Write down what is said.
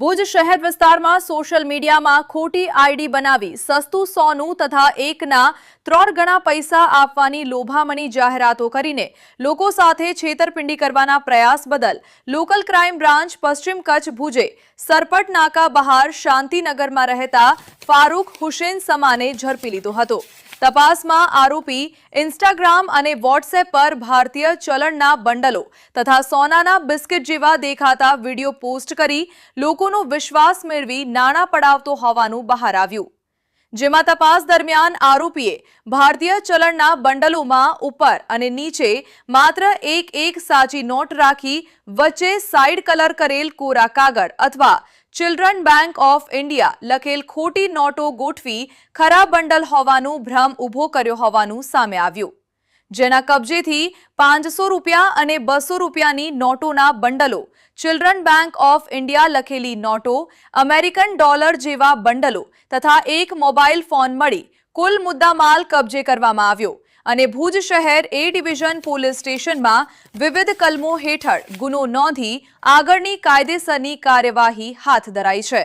ભુજ શહેર વિસ્તારમાં સોશિયલ મીડિયામાં ખોટી આઈડી બનાવી સસ્તું સોનું તથા એકના ત્રણ ગણા પૈસા આપવાની લોભામણી જાહેરાતો કરીને લોકો સાથે છેતરપિંડી કરવાના પ્રયાસ બદલ લોકલ ક્રાઇમ બ્રાન્ચ પશ્ચિમ કચ્છ ભુજે સરપટ નાકા બહાર શાંતિનગરમાં રહેતા ફારૂક હુસેન સમાને ઝડપી લીધો હતો. તપાસમાં આરોપી ઇન્સ્ટાગ્રામ અને વોટ્સએપ પર ભારતીય ચલણના બંડલો તથા સોનાના બિસ્કિટ જેવા દેખાતા વીડિયો પોસ્ટ કરી લોકોનો વિશ્વાસ મેળવી નાણાં પડાવતો હોવાનું બહાર આવ્યું. જેમાં તપાસ દરમિયાન આરોપીએ ભારતીય ચલણના બંડલોમાં ઉપર અને નીચે માત્ર એક એક સાચી નોટ રાખી વચ્ચે સાઇડ કલર કરેલ કોરા કાગળ અથવા ચિલ્ડ્રન બેંક ઓફ ઇન્ડિયા લખેલ ખોટી નોટો ગોઠવી ખરા બંડલ હોવાનું ભ્રમ ઊભો કર્યો હોવાનું સામે આવ્યું. જેના કબજેથી પાંચસો રૂપિયા અને બસો રૂપિયાની નોટોના બંડલો ચિલ્ડ્રન બેંક ઓફ ઇન્ડિયા લખેલી નોટો અમેરિકન ડોલર જેવા બંડલો તથા એક મોબાઈલ ફોન મળી કુલ મુદ્દામાલ કબજે કરવામાં આવ્યો. અને ભુજ શહેર એ ડિવિઝન પોલીસ સ્ટેશનમાં વિવિધ કલમો હેઠળ ગુનો નોંધી આગળની કાયદેસરની કાર્યવાહી હાથ ધરાઈ છે.